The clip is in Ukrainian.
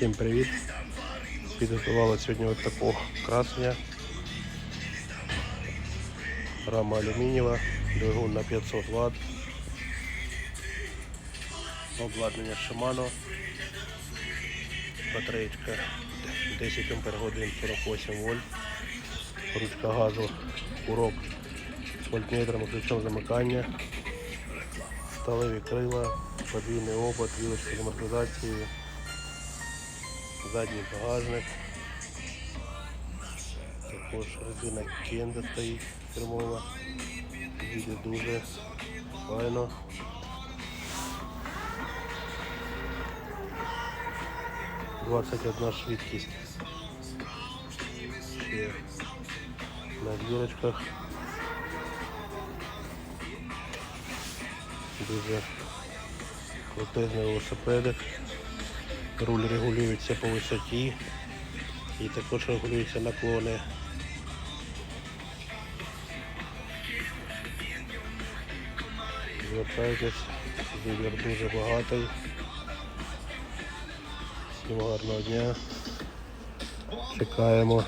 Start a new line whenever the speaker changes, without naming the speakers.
Всім привіт! Підготували сьогодні от такого красення. Рама алюмінієва, двигун на 500 Вт. Обладнання Shimano. Батареєчка 10 Ах 48 вольт. Ручка газу, курок з вольтметром ключом замикання. Сталеві крила, подвійний обод, вілочка з амортизацією, задній багажник. Також резина кенда стоїть фірмова. Їде дуже файно. Двадцять одна швидкість. Ще на дірочках. Дуже крутезний велосипедик. Руль регулюється по висоті і також регулюються наклони. Звертайтесь, вибір дуже багатий. Всім гарного дня. Чекаємо.